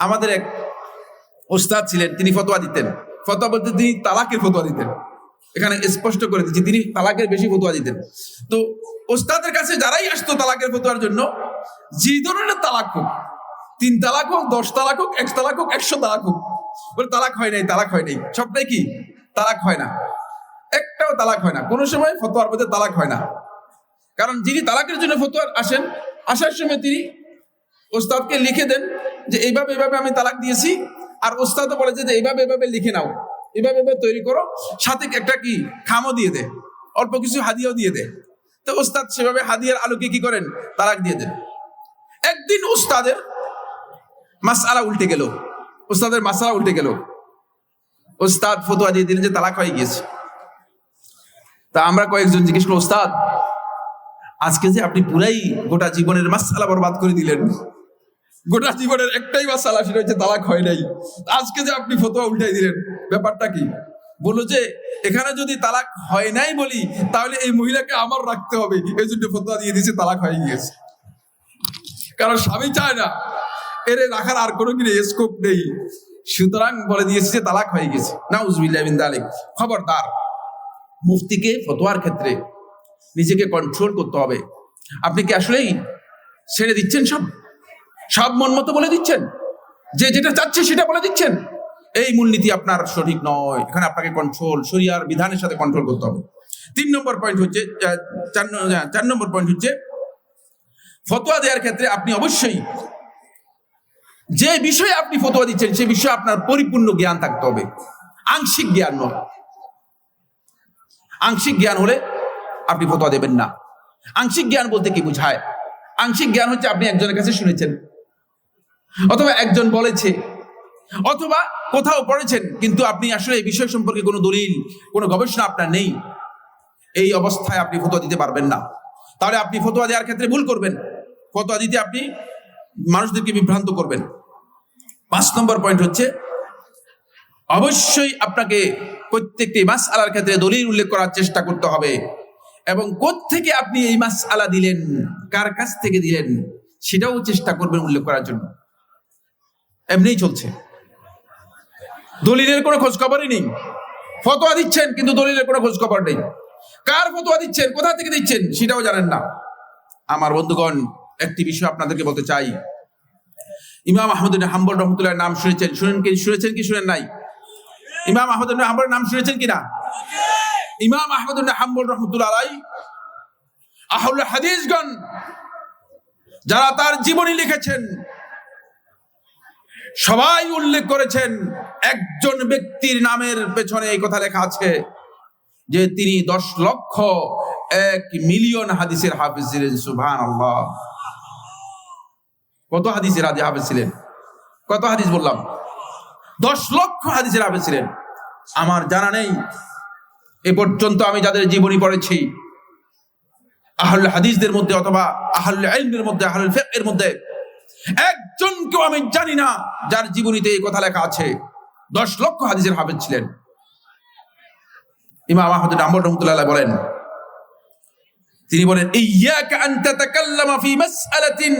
আমাদের এক ওস্তাদ ছিলেন, তিনি ফতোয়া দিতেন। ফতোয়া বলতে তিনি তালাকের ফতোয়া দিতেন। এখানে স্পষ্ট করে দিচ্ছি, তিনি তালাকের বেশি ফতোয়া দিতেন। তো ওস্তাদের কাছে যারাই আসতো তালাকের ফতোয়ার জন্য যে ধরনের তালাক হোক, তিন তালাক হোক, দশ তালাক হোক, এক তালাক হোক, একশো তালাক হোক, বলে তালাক হয় নাই, তালাক হয় নাই। সবটাই কি? তালাক হয় না। একটাও তালাক হয় না। কোনো সময় ফতোয়ার মধ্যে তালাক হয় না। কারণ যিনি তালাকের জন্য ফতোয়ার আসেন, আসার সময় তিনি ওস্তাদকে লিখে দেন যে এইভাবে এইভাবে আমি তালাক দিয়েছি। আর ওস্তাদও বলে যে এইভাবে এইভাবে লিখে নাও। এইভাবে এভাবে তৈরি করো। সাথে একটা কি? খামও দিয়ে দে। অল্প কিছু হাদিয়াও দিয়ে দে। তো ওস্তাদ সেভাবে হাদিয়ার আলোকে কি করেন? তালাক দিয়ে দেন। একদিন ওস্তাদের মাসআলা উল্টে গেল। ওস্তাদের মাসালা উল্টে গেল। ওস্তাদ ফতোয়া দিয়ে দিলেন যে, তালাক হয়ে গিয়েছে। তা আমরা কয়েকজন জিজ্ঞেস করল ওস্তাদ, আজকে যে আপনি পুরাই গোটা জীবনের মাসালা বরবাদ করে দিলেন গোটা জীবনের একটাই মাসালা, সেটা হচ্ছে তালাক হয় নাই। আজকে যে আপনি ফতোয়া উল্টাই দিলেন, ব্যাপারটা কি? বলল যে, এখানে যদি তালাক হয় নাই বলি, তাহলে এই মহিলাকে আমার রাখতে হবে। এই জন্য ফতোয়া দিয়ে দিয়েছে, তালাক হয়ে গিয়েছে। কারণ স্বামী চায় না, এর রাখার আর কোনো কি স্কোপ নেই। সুতরাং বলে দিয়েছে যে, তালাক হয়ে গেছে। না উজবিল্লাহ বিন দালিক। খবরদার, মুফতিকে ফতোয়ার ক্ষেত্রে নিজেকে কন্ট্রোল করতে হবে। আপনি কি আসলেই ছেড়ে দিচ্ছেন সব? সব মন মতো বলে দিচ্ছেন? যে যেটা চাচ্ছে সেটা বলে দিচ্ছেন? এই মূলনীতি আপনার সঠিক নয়। এখানে আপনাকে কন্ট্রোল শরিয়ার বিধানের সাথে কন্ট্রোল করতে হবে। তিন নম্বর পয়েন্ট হচ্ছে চার চার নম্বর পয়েন্ট হচ্ছে, ফতোয়া দেওয়ার ক্ষেত্রে আপনি অবশ্যই যে বিষয়ে আপনি ফতোয়া দিচ্ছেন, সে বিষয়ে আপনার পরিপূর্ণ জ্ঞান থাকতে হবে। আংশিক জ্ঞান নয়। আংশিক জ্ঞান হলে আপনি ফতোয়া দেবেন না। আংশিক জ্ঞান বলতে কি বুঝায়? আংশিক জ্ঞান হচ্ছে আপনি একজনের কাছে শুনেছেন অথবা একজন বলেছে, অথবা কোথাও পড়েছেন, কিন্তু আপনি আসলে এই বিষয় সম্পর্কে কোনো দলিল, কোনো গবেষণা আপনার নেই, এই অবস্থায় আপনি ফতোয়া দিতে পারবেন না। তাহলে আপনি ফতোয়া দেওয়ার ক্ষেত্রে ভুল করবেন। ফতোয়া দিতে আপনি মানুষদেরকে বিভ্রান্ত করবেন। পাঁচ নম্বর পয়েন্ট হচ্ছে, অবশ্যই আপনাকে প্রত্যেকটি মাস আলার ক্ষেত্রে দলিল উল্লেখ করার চেষ্টা করতে হবে। এবং থেকে আপনি এই মাস আলা দিলেন? কার কাছ থেকে দিলেন? সেটাও চেষ্টা করবেন উল্লেখ করার জন্য। এমনিই চলছে। দলিলের কোনো খোঁজ খবরই নেই। ফতোয়া দিচ্ছেন, কিন্তু দলিলের কোনো খোঁজ খবর নেই। কার ফতোয়া দিচ্ছেন, কোথা থেকে দিচ্ছেন, সেটাও জানেন না। আমার বন্ধুগণ, একটি বিষয় আপনাদেরকে বলতে চাই। ইমাম আহমদ হাম্বল রহমতুল্লাহ নাম শুনেছেন, শুনেন কি, শুনেছেন কি, শুনেন নাই? ইমাম আহমদ হাম্বল নাম শুনেছেন কিনা ইমাম আহমদ হাম্বল রহমতুল্লাহ আলাই আহুল হাদিসগণ, যারা তার জীবনী লিখেছেন সবাই উল্লেখ করেছেন একজন ব্যক্তির নামের পেছনে এই কথা লেখা আছে যে তিনি দশ লক্ষ এক মিলিয়ন হাদিসের হাফিজ ছিলেন সুভান আল্লাহ কত হাদিসের আদি হাফিজ ছিলেন? কত হাদিস বললাম? দশ লক্ষ হাদিসের হাফিজ ছিলেন। আমার জানা নেই, এ পর্যন্ত আমি যাদের জীবনী পড়েছি আহল হাদিসদের মধ্যে অথবা আহল ইলমের মধ্যে আহল ফিকহের মধ্যে একজনকেও আমি জানি না যার জীবনীতে এই কথা লেখা আছে। দশ লক্ষ হাদিসের হাফেজ ছিলেন। ইমাম আহমদ আম্বর রহমতুল্লাহ বলেন, তিনি বলেন ইয়াকা আন তাতাকাল্লামা ফি মাসআলাতিন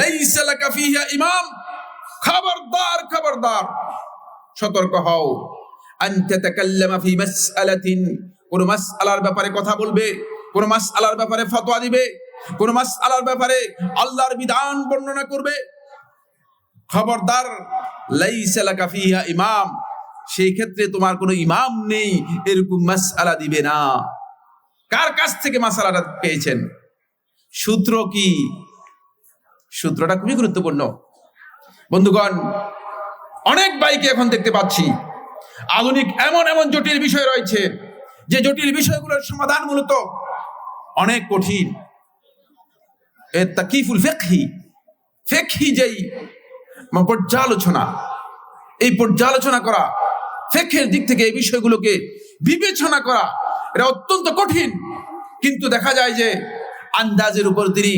লাইসা লাকা ফিহা ইমাম। খবরদার খবরদার, সতর্ক হও। আন তাতাকাল্লামা ফি মাসআলাতিন। কোন মাসআলার ব্যাপারে কথা বলবে, কোন মাসআলার ব্যাপারে ফতোয়া দিবে। কোন মাসআলার ব্যাপারে আল্লাহর বিধান বর্ণনা করবে? খবরদার, লাইসা লাকা ফিহা ইমাম। সেই ক্ষেত্রে তোমার কোনো ইমাম নেই, এরকম মাসআলা দিবে না। কার কাছ থেকে মাসালাটা পেয়েছেন? সূত্র কি? সূত্রটা খুবই গুরুত্বপূর্ণ। বন্ধুগণ, অনেক বাইকে এখন দেখতে পাচ্ছি। আধুনিক এমন এমন জটিল বিষয় রয়েছে, যে জটিল বিষয়গুলোর সমাধান মূলত অনেক কঠিন। তাকিফুল ফেকহি ফেকহি যেই পর্যালোচনা, এই পর্যালোচনা করা ফেকের দিক থেকে এই বিষয়গুলোকে বিবেচনা করা, এটা অত্যন্ত কঠিন। কিন্তু দেখা যায় যে আন্দাজের উপর তিনি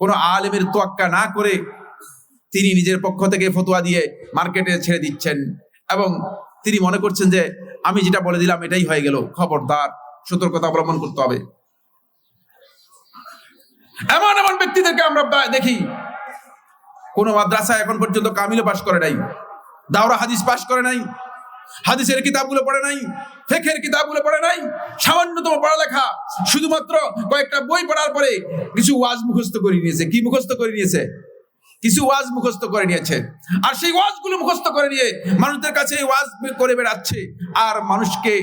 কোনো আলেমের তোয়াক্কা না করে তিনি নিজের পক্ষ থেকে ফতোয়া দিয়ে মার্কেটে ছেড়ে দিচ্ছেন। এবং তিনি মনে করছেন যে আমি যেটা বলে দিলাম এটাই হয়ে গেল। খবরদার, সতর্কতা অবলম্বন করতে হবে। এমন এমন ব্যক্তিদেরকে আমরা দেখি। কোন মাদ্রাসা এখন পর্যন্ত কামিলও পাশ করে নাই, দাওরা হাদিস পাশ করে নাই, হাদিসের কিতাবগুলো পড়ে নাই ফেকের কিতাবগুলো পড়ে নাই, সামান্যতম পড়ালেখা, শুধুমাত্র কয়েকটা বই পড়ার পরে কিছু ওয়াজ মুখস্থ করে নিয়েছে। কি মুখস্থ করে নিয়েছে? কিছু ওয়াজ মুখস্থ করে নিয়েছে। আর সেই ওয়াজগুলো মুখস্থ করে নিয়ে মানুষদের কাছে ওয়াজ করে বেড়াচ্ছে। আর মানুষকে,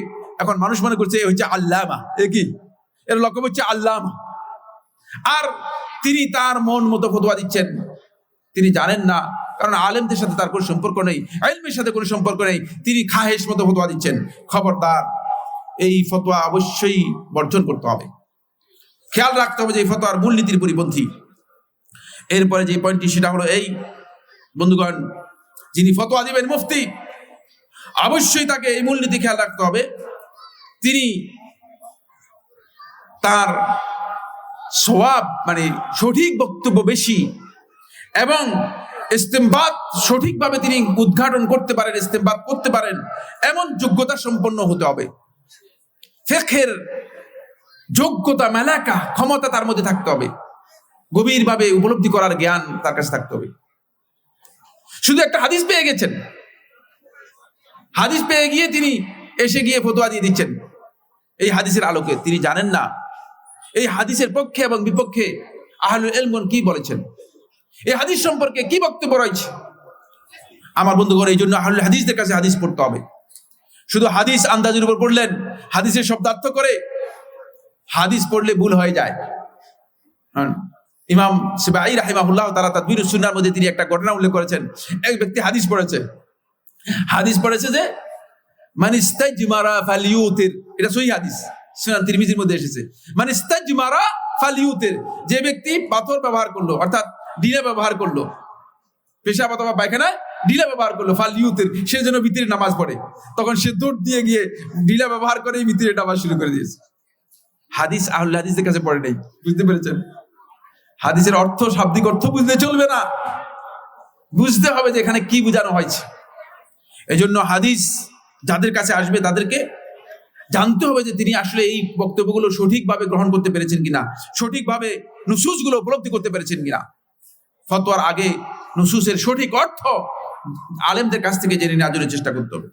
এখন মানুষ মনে করছে এ হচ্ছে আল্লামা। এ কি? এর লক্ষ্য হচ্ছে আল্লামা। আর তিনি তার মন মতো ফতোয়া দিচ্ছেন। তিনি জানেন না, কারণ আলেমদের সাথে তার কোনো সম্পর্ক নেই, আইলমের সাথে কোনো সম্পর্ক নেই, তিনি খাহেশ মতো ফতোয়া দিচ্ছেন। খবরদার, এই ফতোয়া অবশ্যই বর্জন করতে হবে। খেয়াল রাখতে হবে যে এই ফতোয়ার মূলনীতির পরিপন্থী। এরপরে যে পয়েন্টটি সেটা হলো এই, বন্ধুগণ, যিনি ফতোয়া দিবেন মুফতি, অবশ্যই তাকে এই মূলনীতি খেয়াল রাখতে হবে। তিনি তার সোয়াব মানে সঠিক বক্তব্য বেশি। এবং ইস্তেমবাদ সঠিকভাবে তিনি উদ্ঘাটন করতে পারেন, ইস্তেমবাদ করতে পারেন, এমন যোগ্যতা সম্পন্ন হতে হবে। ফেখের যোগ্যতা, মেলাকা, ক্ষমতা তার মধ্যে থাকতে হবে। গভীরভাবে উপলব্ধি করার জ্ঞান তার কাছে থাকতে হবে। শুধু একটা হাদিস পেয়ে গেছেন। হাদিস পেয়ে গিয়ে তিনি এসে গিয়ে ফতোয়া দিয়ে দিচ্ছেন। এই হাদিসের আলোকে তিনি জানেন না এই হাদিসের পক্ষে এবং বিপক্ষে আহলুল এলমন কি বলেছেন? এই হাদিস সম্পর্কে কি বক্তব্য রয়েছে? আমার বন্ধুগণ, এই জন্য আহলুল হাদিসদের কাছে হাদিস পড়তে হবে। শুধু হাদিস আন্দাজের উপর পড়লেন, হাদিসের শব্দার্থ করে হাদিস পড়লে ভুল হয়ে যায়। হ্যাঁ। ইমাম সিবাই রাহিমাহুল্লাহ তারা তাদবির সুন্নার মধ্যে তিনি একটা ঘটনা উল্লেখ করেছেন। এক ব্যক্তি হাদিস পড়েছে। হাদিস পড়েছে যে মানে ইস্তাজমারা ফালিউতের এটা সহি হাদিস। সুনান তিরমিজির মধ্যে এসেছে। মানে ইস্তাজমারা ফালিউতের, যে ব্যক্তি পাথর ব্যবহার করল, অর্থাৎ ডিলা ব্যবহার করল, পেশাব অথবা পায়খানা ডিলা ব্যবহার করল, ফালিউতের, সে যেন ভিতরে নামাজ পড়ে। তখন সে দৌড় দিয়ে গিয়ে ডিলা ব্যবহার করে ভিতরে নামাজ শুরু করে দিয়েছে। হাদিস আহুল হাদিসের কাছে পড়ে নাই, বুঝতে পেরেছেন? হাদিসের অর্থ, শাব্দিক অর্থ বুঝতে চলবে না। বুঝতে হবে যে এখানে কি বোঝানো হয়েছে। এজন্য হাদিস যাদের কাছে আসবে তাদেরকে জানতে হবে যে তিনি আসলে এই বক্তব্যগুলো সঠিকভাবে গ্রহণ করতে পেরেছেন কিনা, সঠিকভাবে নুসুসগুলো উপলব্ধি করতে পেরেছেন কিনা। ফতোয়ার আগে নুসুসের সঠিক অর্থ আলেমদের কাছ থেকে জেনে নেওয়ার জন্য চেষ্টা করতে হবে।